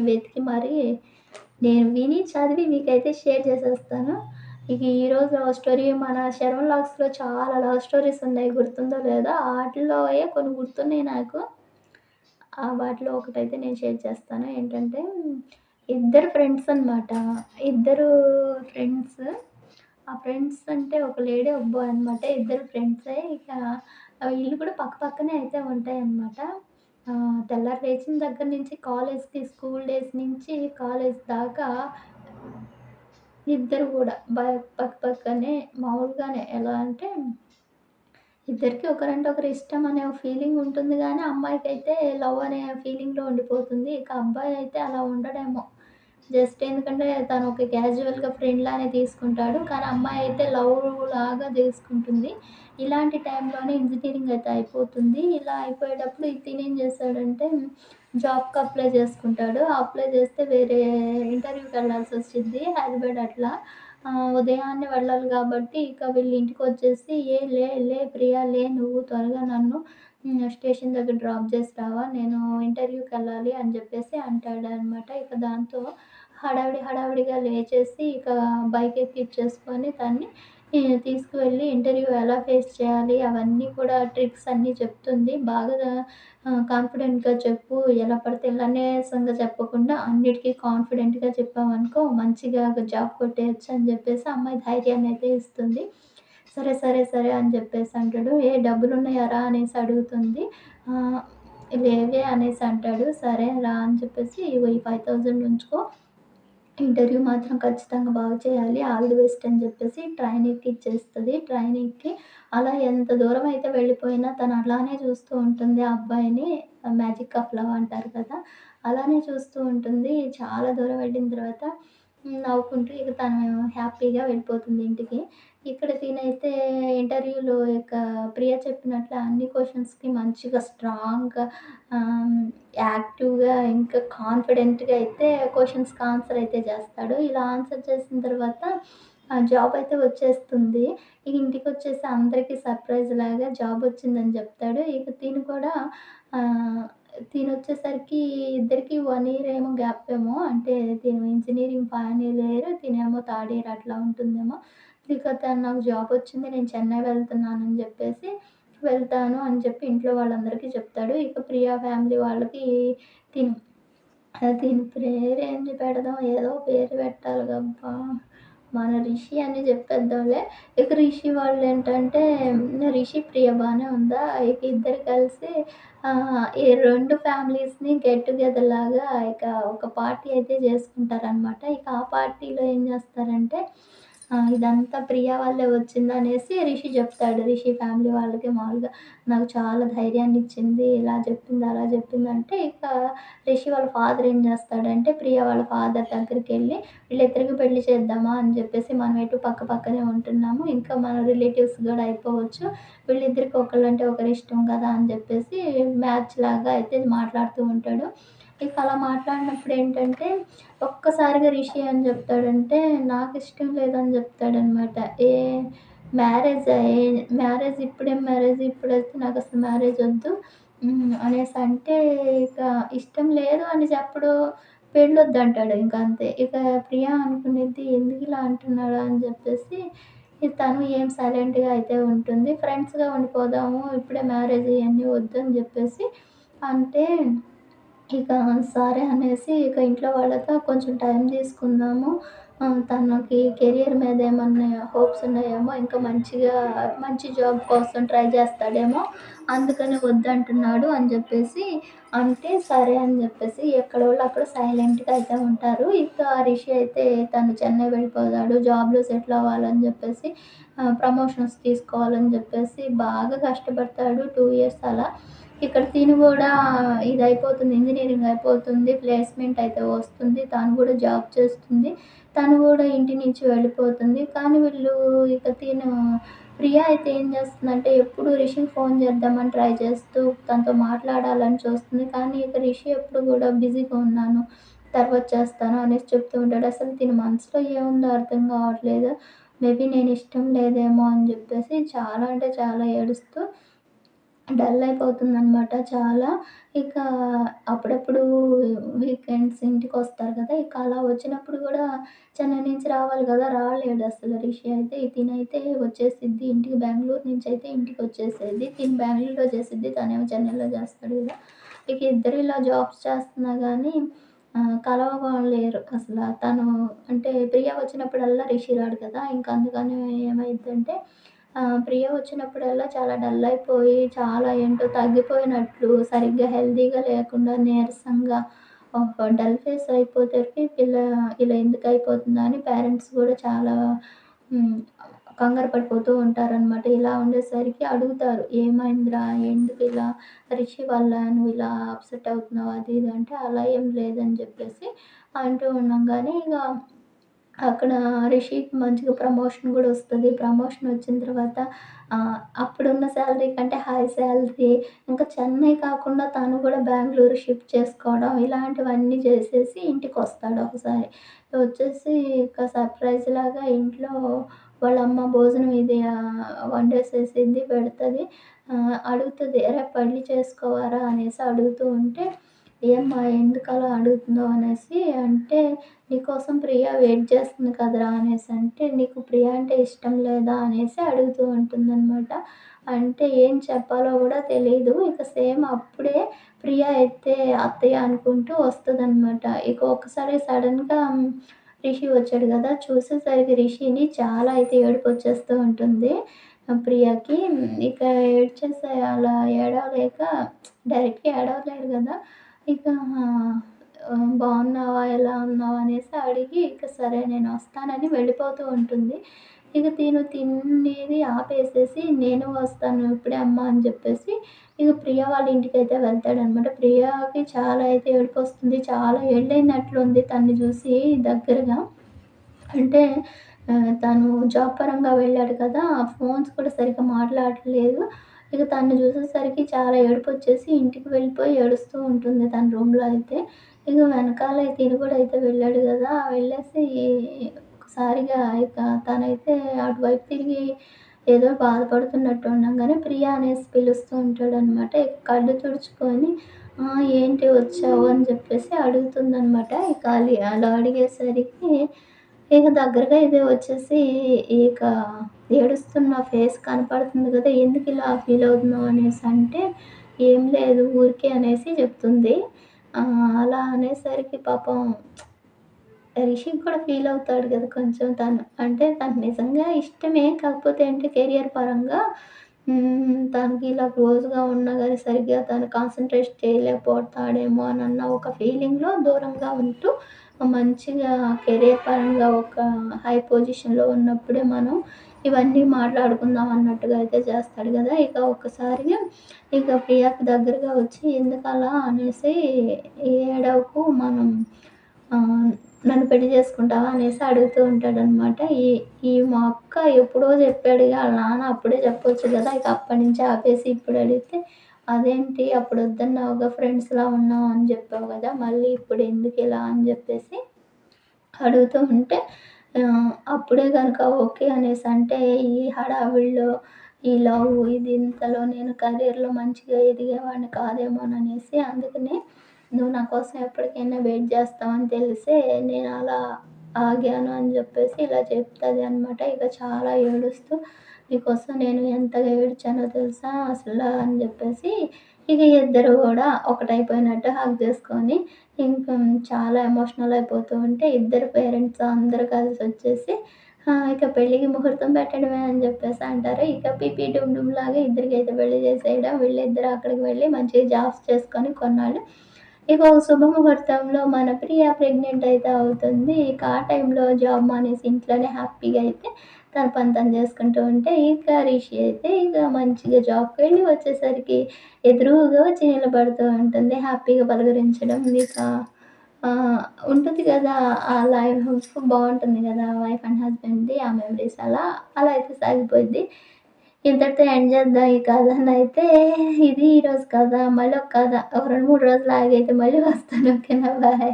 వెతికి మరి నేను విని, చదివి మీకైతే షేర్ చేసేస్తాను. ఇక ఈరోజు లవ్ స్టోరీ మన శర్మ లాగ్స్‌లో' చాలా లవ్ స్టోరీస్ ఉన్నాయి గుర్తుందో లేదో ఆటిల్లోయే కొన్ని గుర్తున్నాయి నాకు. ఆ వాటిలో ఒకటైతే నేను షేర్ చేస్తాను. ఏంటంటే ఇద్దరు ఫ్రెండ్స్ అనమాట. ఇద్దరు ఫ్రెండ్స్. ఆ ఫ్రెండ్స్ అంటే ఒక లేడీ, ఒక బాయ్ అనమాట. ఇద్దరు ఫ్రెండ్సే. ఇక ఇల్లు కూడా పక్క పక్కనే అయితే ఉంటాయన్నమాట. ఆహ్, తెల్లారి లేచిన దగ్గర నుంచి కాలేజ్‌కి, స్కూల్ డేస్ నుంచి కాలేజ్ దాకా ఇద్దరు గూడా బ పక్క పక్కనే మామూలుగానే ఎలా అంటే ఇద్దరికీ ఒకరంటే ఒకరు ఇష్టం అనే ఫీలింగ్ ఉంటుంది గానీ, అమ్మాయికైతే లవ్ అనే ఫీలింగ్‌లో ఉండిపోతుంది. ఇక అబ్బాయి అయితే అలా ఉండడేమో. జస్ట్ ఎందుకంటే తను ఒక క్యాజువల్‌గా ఫ్రెండ్ లానే తీసుకుంటాడు. కానీ అమ్మాయి అయితే లవ్ లాగా తీసుకుంటుంది. ఇలాంటి టైంలోనే ఇంజనీరింగ్ అయితే అయిపోతుంది. ఇలా అయిపోయేటప్పుడు తినేం చేస్తాడంటే జాబ్‌కి అప్లై చేసుకుంటాడు. అప్లై చేస్తే వేరే ఇంటర్వ్యూకి వెళ్ళాల్సి వచ్చింది హైదరాబాద్ అట్లా. ఉదయాన్నే వెళ్ళాలి కాబట్టి ఇక వీళ్ళు ఇంటికొచ్చేసి "ఏ లే లే ప్రియా లే నువ్వు త్వరగా నన్ను స్టేషన్ దగ్గర డ్రాప్ చేసి రావా నేను ఇంటర్వ్యూకి వెళ్ళాలి అని చెప్పేసి అంటాడనమాట. ఇక దాంతో హడావిడి హడావిడిగా లేచేసి ఇక బైక్ ఎక్కిచ్చేసుకొని తన్ని దాన్ని తీసుకువెళ్ళి ఇంటర్వ్యూ ఎలా ఫేస్ చేయాలి అవన్నీ కూడా ట్రిక్స్ అన్నీ చెప్తుంది. బాగా కాన్ఫిడెంట్‌గా చెప్పు. ఎలా పడితే ఇలా నీరసంగా చెప్పకుండా అన్నిటికీ కాన్ఫిడెంట్‌గా చెప్పావనుకో మంచిగా జాబ్ కొట్టేయొచ్చు అని చెప్పేసి అమ్మాయి ధైర్యాన్ని అయితే ఇస్తుంది. సరే, సరే, సరే అని చెప్పేసి అంటాడు. ఏ డబ్బులున్నాయా రా అనేసి అడుగుతుంది. లేవే అనేసి అంటాడు. సరే రా అని చెప్పేసి ఇగో ఈ 5000 ఉంచుకో. ఇంటర్వ్యూ మాత్రం ఖచ్చితంగా బాగా చేయాలి. ఆల్ ది బెస్ట్ అని చెప్పేసి ట్రైన్ ఎక్కిచ్చేస్తది. ట్రైన్ ఎక్కి అలా ఎంత దూరం అయితే వెళ్ళిపోయినా తను అలానే చూస్తూ ఉంటుంది ఆ అబ్బాయిని. మ్యాజిక్ ఆఫ్ లవ్ అంటారు కదా! అలానే చూస్తూ ఉంటుంది. చాలా దూరం వెళ్ళిన తర్వాత నవ్వుకుంటూ ఇక తను హ్యాపీగా వెళ్ళిపోతుంది ఇంటికి. ఇక్కడ తినైతే ఇంటర్వ్యూలో ఇక ప్రియ చెప్పినట్లు అన్ని క్వశ్చన్స్కి మంచిగా స్ట్రాంగ్‌గా యాక్టివ్‌గా ఇంకా కాన్ఫిడెంట్‌గా అయితే క్వశ్చన్స్కి ఆన్సర్ అయితే చేస్తాడు. ఇలా ఆన్సర్ చేసిన తర్వాత ఆ జాబ్ అయితే వచ్చేస్తుంది. ఇక ఇంటికొచ్చేసి అందరికీ సర్ప్రైజ్ లాగా జాబ్ వచ్చిందని చెప్తాడు. ఇక తిని కూడా ఆహ్, తినొచ్చేసరికి ఇద్దరికి 1 ఇయర్ ఏమో గ్యాప్ ఏమో అంటే తిను ఇంజినీరింగ్ ఫైనల్ ఇయర్, తినేమో థర్డ్ ఇయర్ అట్లా ఉంటుందేమో. ఇక తను నాకు జాబ్ వచ్చింది. నేను చెన్నై వెళ్తున్నానని చెప్పేసి వెళ్తాను అని చెప్పి ఇంట్లో వాళ్ళందరికీ చెప్తాడు. ఇక ప్రియా ఫ్యామిలీ వాళ్ళకి తిను ఆహ్, దీని పేరేంటి పెడదాం? ఏదో పేరు పెట్టాలిగబ్బా! మన రిషి అని చెప్పేద్దాంలే. ఇక రిషి వాళ్ళు ఏంటంటే రిషి, ప్రియ బాగానే ఉందా? ఇక ఇద్దరు కలిసి ఈ రెండు ఫ్యామిలీస్‌ని గెట్ టుగెదర్ లాగా ఇక ఒక పార్టీ అయితే చేసుకుంటారనమాట. ఇక ఆ పార్టీలో ఏం చేస్తారంటే ఇదంతా ప్రియా వాళ్ళే వచ్చిందనేసి రిషి చెప్తాడు. రిషి ఫ్యామిలీ వాళ్ళకి మామూలుగా నాకు చాలా ధైర్యాన్ని ఇచ్చింది ఇలా చెప్పింది, అలా చెప్పిందంటే ఇక రిషి వాళ్ళ ఫాదర్ ఏం చేస్తాడంటే ప్రియ వాళ్ళ ఫాదర్ దగ్గరికి వెళ్ళి వీళ్ళిద్దరికి పెళ్ళి చేద్దామా అని చెప్పేసి మనం ఎటు పక్క పక్కనే ఉంటున్నాము. ఇంకా మన రిలేటివ్స్ కూడా అయిపోవచ్చు. వీళ్ళిద్దరికి ఒకళ్ళంటే ఒకరు ఇష్టం కదా! అని చెప్పేసి మ్యాచ్ లాగా అయితే మాట్లాడుతూ ఉంటాడు. ఇక అలా మాట్లాడినప్పుడు ఏంటంటే ఒక్కసారిగా రిషి అని చెప్తాడంటే నాకు ఇష్టం లేదని చెప్తాడనమాట. ఏ మ్యారేజ్ ఏ మ్యారేజ్ ఇప్పుడే మ్యారేజ్? ఇప్పుడైతే నాకు అసలు మ్యారేజ్ వద్దు. అనేసి అంటే ఇక ఇష్టం లేదు అని చెప్పడు. పెళ్ళొద్దంటాడు ఇంక అంతే. ఇక ప్రియా అనుకునేది ఎందుకు ఇలా అంటున్నాడు అని చెప్పేసి తను ఏం సైలెంట్‌గా అయితే ఉంటుంది. ఫ్రెండ్స్‌గా ఉండిపోదాము. ఇప్పుడే మ్యారేజ్ ఇవన్నీ వద్దు అని చెప్పేసి అంటే ఇక సరే అనేసి ఇక ఇంట్లో వాళ్ళతో కొంచెం టైం తీసుకుందాము. తనకి కెరియర్ మీద ఏమన్నా హోప్స్ ఉన్నాయేమో, ఇంకా మంచిగా మంచి జాబ్ కోసం ట్రై చేస్తాడేమో, అందుకని వద్దంటున్నాడు అని చెప్పేసి అంటే సరే అని చెప్పేసి ఎక్కడ వాళ్ళు అక్కడ సైలెంట్‌గా అయితే ఉంటారు. ఇక రిషి అయితే తను చెన్నై వెళ్ళిపోతాడు. జాబ్‌లో సెటిల్ అవ్వాలని చెప్పేసి ప్రమోషన్స్ తీసుకోవాలని చెప్పేసి బాగా కష్టపడతాడు. టూ ఇయర్స్ అలా. ఇక్కడ తిను కూడా ఇది అయిపోతుంది ఇంజనీరింగ్ అయిపోతుంది. ప్లేస్‌మెంట్ అయితే వస్తుంది. తను కూడా జాబ్ చేస్తుంది. తను కూడా ఇంటి నుంచి వెళ్ళిపోతుంది. కానీ వీళ్ళు ఇక తిను ప్రియ అయితే ఏం చేస్తుందంటే ఎప్పుడు రిషికి ఫోన్ చేద్దామని ట్రై చేస్తూ తనతో మాట్లాడాలని చూస్తుంది. కానీ ఇక రిషి ఎప్పుడు కూడా బిజీగా ఉన్నాను. తర్వాత చేస్తాను అనేసి చెప్తూ ఉంటాడు. అసలు దీని మనసులో ఏముందో అర్థం కావట్లేదు. మేబీ నేను ఇష్టం లేదేమో అని చెప్పేసి చాలా అంటే చాలా ఏడుస్తూ డల్ అయిపోతుందనమాట చాలా. ఇక అప్పుడప్పుడు వీకెండ్స్ ఇంటికి వస్తారు కదా! ఇక అలా వచ్చినప్పుడు కూడా చెన్నై నుంచి రావాలి కదా రాలేడు అసలు రిషి అయితే. తినైతే వచ్చేసిద్ది ఇంటికి బెంగళూరు నుంచి అయితే ఇంటికి వచ్చేసేది తిని బెంగళూరులో చేసిద్ది. తనేమో చెన్నైలో చేస్తాడు కదా ఇక ఇద్దరు ఇలా జాబ్స్ చేస్తున్నా కానీ కలవలేరు అసలు తను అంటే ప్రియ వచ్చినప్పుడల్లా రిషి రాడు కదా! ఇంకా అందుకని ఏమైందంటే ప్రియ వచ్చినప్పుడల్లా చాలా డల్ అయిపోయి, చాలా ఏంటో తగ్గిపోయినట్లు, సరిగ్గా హెల్తీగా లేకుండా నీరసంగా డల్ ఫేస్ అయిపోయేసరికి పిల్ల ఇలా ఎందుకయిపోతుందా అని పేరెంట్స్ కూడా చాలా కంగారు పడిపోతూ ఉంటారనమాట. ఇలా ఉండేసరికి అడుగుతారు. "ఏమైందిరా? ఎందుకు ఇలా రిషి వల్ల నువ్వు ఇలా అప్‌సెట్ అవుతున్నావు" అది ఇది అంటే, అలా ఏం లేదని చెప్పేసి అంటూ ఉన్నాం కానీ ఇక అక్కడ రిషిక్ మంచిగా ప్రమోషన్ కూడా వస్తుంది ప్రమోషన్ వచ్చిన తర్వాత అప్పుడున్న శాలరీ కంటే హై శాలరీ ఇంకా చెన్నై కాకుండా తను కూడా బెంగళూరు షిఫ్ట్ చేసుకోవడం ఇలాంటివన్నీ చేసేసి ఇంటికొస్తాడు ఒకసారి. వచ్చేసి ఇక సర్ప్రైజ్‌లాగా ఇంట్లో వాళ్ళమ్మ భోజనం ఇది వండేసేసింది పెడుతుంది అడుగుతుంది రేపు పెళ్ళి చేసుకోవారా?" అనేసి అడుగుతూ ఉంటే, "ఏమ్మా ఎందుకలా అడుగుతుందో అనేసి అంటే, "నీకోసం ప్రియా వెయిట్ చేస్తుంది కదరా!" అంటే "నీకు ప్రియా అంటే ఇష్టం లేదా?" అనేసి అడుగుతూ ఉంటుందన్నమాట అంటే ఏం చెప్పాలో కూడా తెలియదు ఇక సేమ్ అప్పుడే ప్రియా అయితే అత్తయ్య అనుకుంటూ వస్తదనమాట. ఇక ఒక్కసారి సడన్గా రిషి వచ్చాడు కదా చూసేసరికి రిషిని చాలా అయితే ఏడుపొచ్చేస్తూ ఉంటుంది ప్రియాకి ఇక ఏడ్చేసే అలా ఏడవలేక డైరెక్ట్‌గా ఏడవలేరు కదా ఇక "బాగున్నావా? ఎలా ఉన్నావు?" అనేసి అడిగి ఇక సరే నేను వస్తానని వెళ్ళిపోతూ ఉంటుంది. ఇక తిను తినేది ఆపేసేసి, "నేను వస్తాను ఇప్పుడే అమ్మ" అని చెప్పేసి ఇక ప్రియ వాళ్ళ ఇంటికైతే వెళ్తాడనమాట. ప్రియకి చాలా అయితే ఏడుపొస్తుంది. చాలా ఏళ్ళైనట్లుంది తన్ని చూసి దగ్గరగా. అంటే తను జాబ్ పరంగా వెళ్ళాడు కదా! ఫోన్స్ కూడా సరిగ్గా మాట్లాడట్లేదు. ఇక తను చూసేసరికి చాలా ఏడుపొచ్చేసి ఇంటికి వెళ్ళిపోయి ఏడుస్తూ ఉంటుంది తన రూమ్‌లో అయితే. ఇక వెనకాల తిరుగుడు అయితే వెళ్ళాడు కదా వెళ్ళేసి ఒకసారిగా ఇక తనైతే అటువైపు తిరిగి ఏదో బాధపడుతున్నట్టు ఉండగానే ప్రియా అనేసి పిలుస్తూ ఉంటాడనమాట. అనమాట కళ్ళు తుడుచుకొని ఏంటి వచ్చావు?" అని చెప్పేసి అడుగుతుందనమాట. ఇక అలా అడిగేసరికి ఇక దగ్గరగా ఇది వచ్చేసి ఇక ఏడుస్తున్న ఫేస్ కనపడుతుంది కదా ఎందుకు ఇలా ఫీల్ అవుతున్నావు?" అంటే "ఏం లేదు ఊరికే" అనేసి చెప్తుంది. అలా అనేసరికి పాపం రిషి కూడా ఫీల్ అవుతాడు కదా కొంచెం తను. అంటే తనకు నిజంగా ఇష్టమే. కాకపోతే ఏంటి కెరియర్ పరంగా తనకి ఇలా క్లోజ్‌గా ఉన్నా కానీ సరిగ్గా తను కాన్సంట్రేట్ చేయలేకపోతాడేమో అన్న ఒక ఫీలింగ్‌లో దూరంగా ఉంటూ మంచిగా కెరీర్ పరంగా ఒక హై పొజిషన్‌లో ఉన్నప్పుడే మనం ఇవన్నీ మాట్లాడుకుందాం అన్నట్టుగా అయితే చేస్తాడు కదా. ఇక ఒక్కసారిగా ఇక ప్రియాకి దగ్గరగా వచ్చి "ఎందుకలా" అనేసి "ఏడవకు మనం పెళ్ళి చేసుకుంటావా?" అనేసి అడుగుతూ ఉంటాడనమాట. ఈ ఈ మా అక్క ఎప్పుడో చెప్పాడు వాళ్ళ నాన్న అప్పుడే చెప్పొచ్చు కదా ఇక అప్పటినుంచి ఆపేసి ఇప్పుడు అడిగితే, "అదేంటి అప్పుడు వద్దన్నావుగా ఫ్రెండ్స్‌లా ఉన్నాం అని చెప్పావు కదా మళ్ళీ ఇప్పుడు ఎందుకు ఇలా అని చెప్పేసి అడుగుతూ ఉంటే అప్పుడే కనుక ఓకే అనేసి అంటే ఈ హడావిడిలో ఈ లవ్ ఇది ఇంతలో నేను కెరీర్లో మంచిగా ఎదిగేవాడిని కాదేమోననేసి అందుకనే నువ్వు నా కోసం ఎప్పటికైనా వెయిట్ చేస్తావని తెలిసే నేను అలా ఆగాను అని చెప్పేసి ఇలా చెప్తుంది అనమాట. ఇక చాలా ఏడుస్తూ నీకోసం నేను ఎంతగా ఏడ్చానో తెలుసా అసలు అని చెప్పేసి ఇక ఇద్దరు కూడా ఒకటైపోయినట్టు హక్ చేసుకొని ఇంకా చాలా ఎమోషనల్ అయిపోతూ ఉంటే ఇద్దరు పేరెంట్స్ అందరు కలిసి వచ్చేసి ఇక పెళ్ళికి ముహూర్తం పెట్టడమే అని చెప్పేసి అంటారు. ఇక పీపీ డుమ్ డుమ్ లాగా ఇద్దరికైతే పెళ్ళి చేసేయడం. వీళ్ళిద్దరు అక్కడికి వెళ్ళి మంచిగా జాబ్స్ చేసుకొని కొన్నాళ్ళు ఇక ఒక శుభముహూర్తంలో మన ప్రియ ప్రెగ్నెంట్ అయితే అవుతుంది. ఇక ఆ టైంలో జాబ్ మానేసి ఇంట్లోనే హ్యాపీగా అయితే తన పని తను చేసుకుంటూ ఉంటే, ఇక రిషి అయితే ఇక మంచిగా జాబ్‌కి వెళ్ళి వచ్చేసరికి ఎదురుగా వచ్చి నిలబడుతూ ఉంటుంది. హ్యాపీగా పలకరించడం ఇక ఉంటుంది కదా ఆ లైఫ్ బాగుంటుంది కదా వైఫ్ అండ్ హస్బెండ్‌ది ఆ మెమరీస్ అలా, అలా అయితే సాగిపోయింది ఇంతటితో ఎండ్ చేద్దాం ఈ కథనైతే. ఇది ఈరోజు కథ. మళ్ళీ ఒక కథ ఒక 2, 3 రోజులు ఆగైతే మళ్ళీ వస్తాను. ఓకేనా? బాయ్.